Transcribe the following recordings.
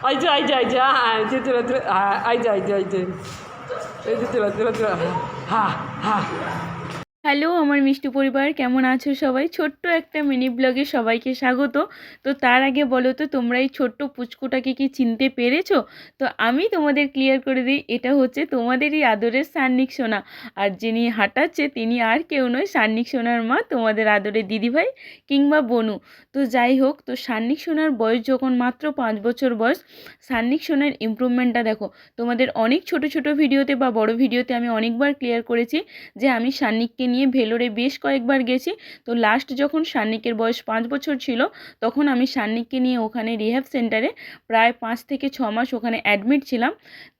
এই যে এই যে এই যে হ্যাঁ এই যে তুলে তুলে হ্যাঁ এই যে এই যে এই যে এই যে তুলে তুলে তুলে হ্যাঁ হ্যাঁ হ্যালো, আমার মিষ্টি পরিবার, কেমন আছো সবাই? ছোট্ট একটা মিনি ব্লগে সবাইকে স্বাগত। তো তার আগে বলো তো, তোমরা এই ছোট্ট পুচকুটাকে কি চিনতে পেরেছ? তো আমি তোমাদের ক্লিয়ার করে দিই, এটা হচ্ছে তোমাদেরই আদরের সান্নিক সোনা। আর যিনি হাঁটাচ্ছে, তিনি আর কেউ নয়, সান্নিক সোনার মা, তোমাদের আদরের দিদিভাই কিংবা বনু। তো যাই হোক, তো সান্নিক সোনার বয়স যখন মাত্র পাঁচ বছর বয়স, সান্নিক সোনার ইমপ্রুভমেন্টটা দেখো। তোমাদের অনেক ছোট ছোট ভিডিওতে বা বড় ভিডিওতে আমি অনেকবার ক্লিয়ার করেছি যে আমি সান্নিককে নিয়ে ভেলোরে বেশ কয়েকবার গেছি। তো লাস্ট যখন সান্নিকের বয়স পাঁচ বছর ছিল, তখন আমি সান্নিককে নিয়ে ওখানে রিহ্যাব সেন্টারে প্রায় পাঁচ থেকে ছ মাস ওখানে অ্যাডমিট ছিলাম।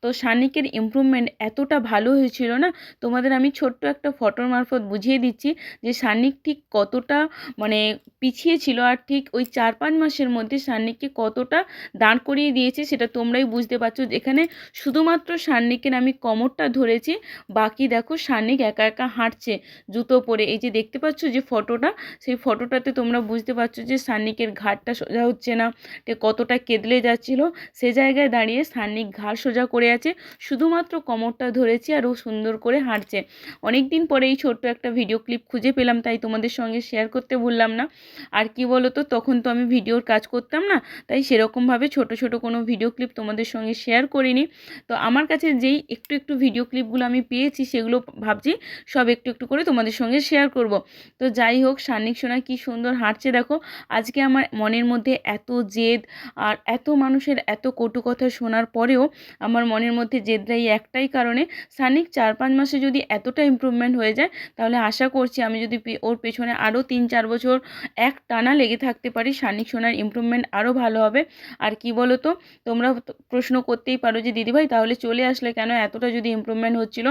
তো সান্নিকের ইমপ্রুভমেন্ট এতটা ভালো হয়েছিল না, তোমাদের আমি ছোট্ট একটা ফটোর মারফত বুঝিয়ে দিচ্ছি যে সান্নিক ঠিক কতটা মানে পিছিয়ে ছিল আর ঠিক ওই চার পাঁচ মাসের মধ্যে সান্নিককে কতটা দাঁড় করিয়ে দিয়েছে সেটা তোমরাই বুঝতে পারছ। যেখানে শুধুমাত্র সান্নিকের আমি কোমরটা ধরেছি, বাকি দেখো সান্নিক একা একা হাঁটছে। জুতো পরে। এই যে দেখতে পাচ্ছ যে ফটোটা, সেই ফটোটাতে তোমরা বুঝতে পারছ যে সান্নিকের ঘাটটা সোজা হচ্ছে না। কতটা কেদলে যাচ্ছিল, সে জায়গায় দাঁড়িয়ে সান্নিক ঘাড় সোজা করে আছে, শুধুমাত্র কোমরটা ধরেছি আর ও সুন্দর করে হাঁটছে। অনেক দিন পরে এই ছোট্ট একটা ভিডিও ক্লিপ খুঁজে পেলাম, তাই তোমাদের সঙ্গে শেয়ার করতে ভুললাম না। আর কি বলো তো তখন তো আমি ভিডিওর কাজ করতাম না, তাই সেরকমভাবে ছোট ছোট কোনো ভিডিও ক্লিপ তোমাদের সঙ্গে শেয়ার করিনি। তো আমার কাছে যেই একটু একটু ভিডিও ক্লিপগুলো আমি পেয়েছি, সেগুলো ভাবছি সব একটু একটু করে তোমাদের সঙ্গে শেয়ার করব। তো যাই হোক, সান্নিক সোনা কি সুন্দর হাঁটছে দেখো। আজকে আমার মনের মধ্যে এত জেদ আর এত মানুষের এত কটু কথা শোনার পরেও আমার মনের মধ্যে জেদরাই একটাই কারণে সানিক চার পাঁচ মাসে যদি এতটা ইমপ্রুভমেন্ট হয়ে যায়, তাহলে আশা করছি আমি যদি ওর পেছনে আরও তিন চার বছর এক টানা লেগে থাকতে পারি সানিক সোনার ইম্প্রুভমেন্ট আরও ভালো হবে। আর কি বলো তো তোমরা প্রশ্ন করতেই পারো যে, দিদিভাই, তাহলে চলে আসলে কেন এতটা যদি ইমপ্রুভমেন্ট হচ্ছিল?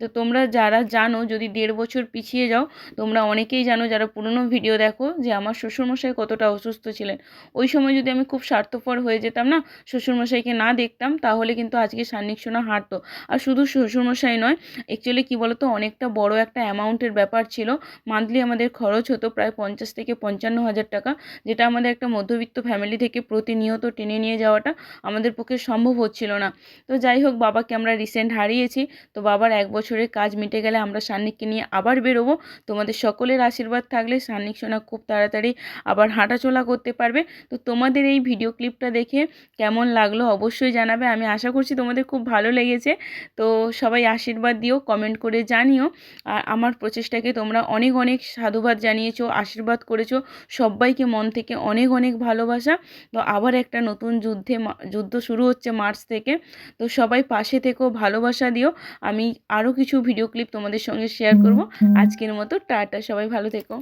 তো তোমরা যারা জানো, যদি দেড় বছর পিছিয়ে যাও, তোমরা অনেকেই জানো যারা পুরনো ভিডিও দেখো যে আমার শ্বশুরমশাই কতটা অসুস্থ ছিলেন। ওই সময় যদি আমি খুব স্বার্থপর হয়ে যেতাম না, শ্বশুরমশাইকে না দেখতাম, তাহলে কিন্তু আজকে সান্নিক সোনা হাঁটতো আর শুধু শ্বশুরমশাই নয় অ্যাকচুয়ালি কী বলতো, অনেকটা বড় একটা অ্যামাউন্টের ব্যাপার ছিল। মান্থলি আমাদের খরচ হতো প্রায় পঞ্চাশ থেকে পঞ্চান্ন হাজার টাকা, যেটা আমাদের একটা মধ্যবিত্ত ফ্যামিলি থেকে প্রতিনিয়ত টেনে নিয়ে যাওয়াটা আমাদের পক্ষে সম্ভব হচ্ছিল না। তো যাই হোক, বাবাকে আমরা রিসেন্ট হারিয়েছি। তো বাবার এক বছরের কাজ মিটে গেলে আমরা সান্নিককে নিয়ে আবার বেরোবো। তোমাদের সকলের আশীর্বাদ থাকলে সান্নিক সোনা খুব তাড়াতাড়ি আবার হাঁটাচলা করতে পারবে। তো তোমাদের এই ভিডিও ক্লিপটা দেখে কেমন লাগল অবশ্যই জানাবে। আমি আশা করছি তোমাদের খুব ভালো লেগেছে। তো সবাই আশীর্বাদ দিও, কমেন্ট করে জানিও। আর আমার প্রচেষ্টাকে তোমরা অনেক অনেক সাধুবাদ জানিয়েছো, আশীর্বাদ করেছ। সবাইকে মন থেকে অনেক অনেক ভালোবাসা। তো আবার একটা নতুন যুদ্ধে যুদ্ধ শুরু হচ্ছে মার্চ থেকে। তো সবাই পাশে থেকেও ভালোবাসা দিও। আমি আরও কিছু ভিডিও ক্লিপ তোমাদের সঙ্গে শেয়ার করব। আজকের মতো টাটা সবাই ভালো থেকো।